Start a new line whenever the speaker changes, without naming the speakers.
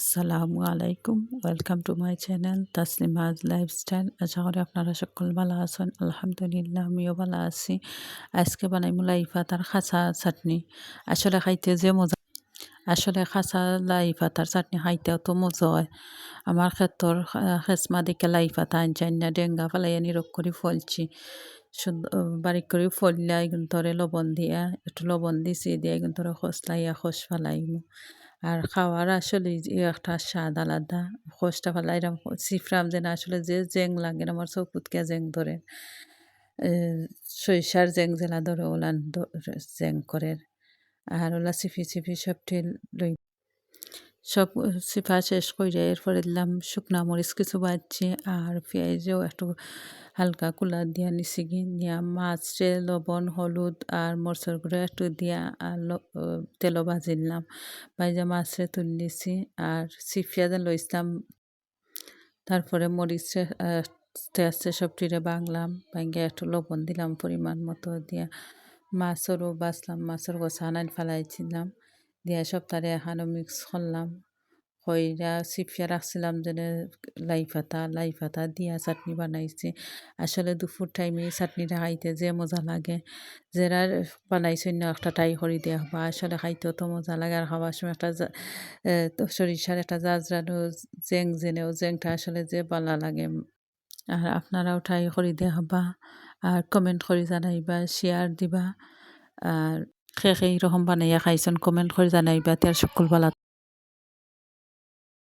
আসসালামু আলাইকুম। Welcome to my channel Taslima's lifestyle আশা করি আপনারা সকল ভালো আছেন। আলহামদুলিল্লাহ, আমিও ভালো আছি। আজকে বানাই লাই পাতার খাঁচা চাটনি। আসলে খাইতে যে মজা আসলে খাঁচা লাই পাতার চাটনি খাইতেও তো মজা হয়। আমার ক্ষেত্রর খেসমা দিকে লাই পাতা আনচান না, ডেঙ্গা ফেলাই আনি রোগ করে ফলছি। বারিক করে ফললাই ধরে লবণ দিয়া, একটু লবণ দিছি, দিয়ে ধরে খসলাইয়া খস ফেলাইমু। আর খাওয়ার আসলে একটা স্বাদ আলাদা। খোসটা ভালো এরকম সিফরাম যেন আসলে যে জেং লাগে আমার চৌকুতকে জেং ধরে। সরিষার জেং জেলা ধরে, ওলান জেং করে। আর ওলা চিফি চিফি সবটি লই সব সিফা শেষ করে এরপরে দিলাম শুকনা মরিচ কিছু বাজছি আর পেঁয়াজও একটু হালকা কুলা দিয়া গি নিয়া মাছে লবণ, হলুদ আর মরচর গুঁড়ো একটু দিয়া আর তেলও ভাজিলাম ভাজা মাছে তুলিছি আর সিফিয়া লইছিলাম। তারপরে মরিচে আস্তে আস্তে সবটিরে বাংলাম ভাঙ্গে একটু লবণ দিলাম পরিমাণ মতো দিয়া। মাছেরও বাছলাম মাছের গোছা আনাই ফেলাইছিলাম। দিয়া সব তারে এখানেও মিক্স করলাম। কইরা চিপিয়া রাখছিলাম যে লাই পাতা লাই পাতা দিয়া চাটনি বানাইছি। আসলে দুপুর টাইমে চাটনিটা খাইতে যে মজা লাগে। যারা বানাইছে না একটা টাই করে দেওয়া বা আসলে খাইতেও তো মজা লাগে আর খাওয়ার সময় একটা সরিষার একটা জাজরানো জেং জেনেও জেংটা আসলে যে ভালো লাগে। আর আপনারাও ট্রাই করে দেখাবা। আর কমেন্ট করে জানাইবা শেয়ার দিবা। আর খেয়ে এইরকম বানাইয়া খাইছেন কমেন্ট করে জানাইবা তার সকল বালা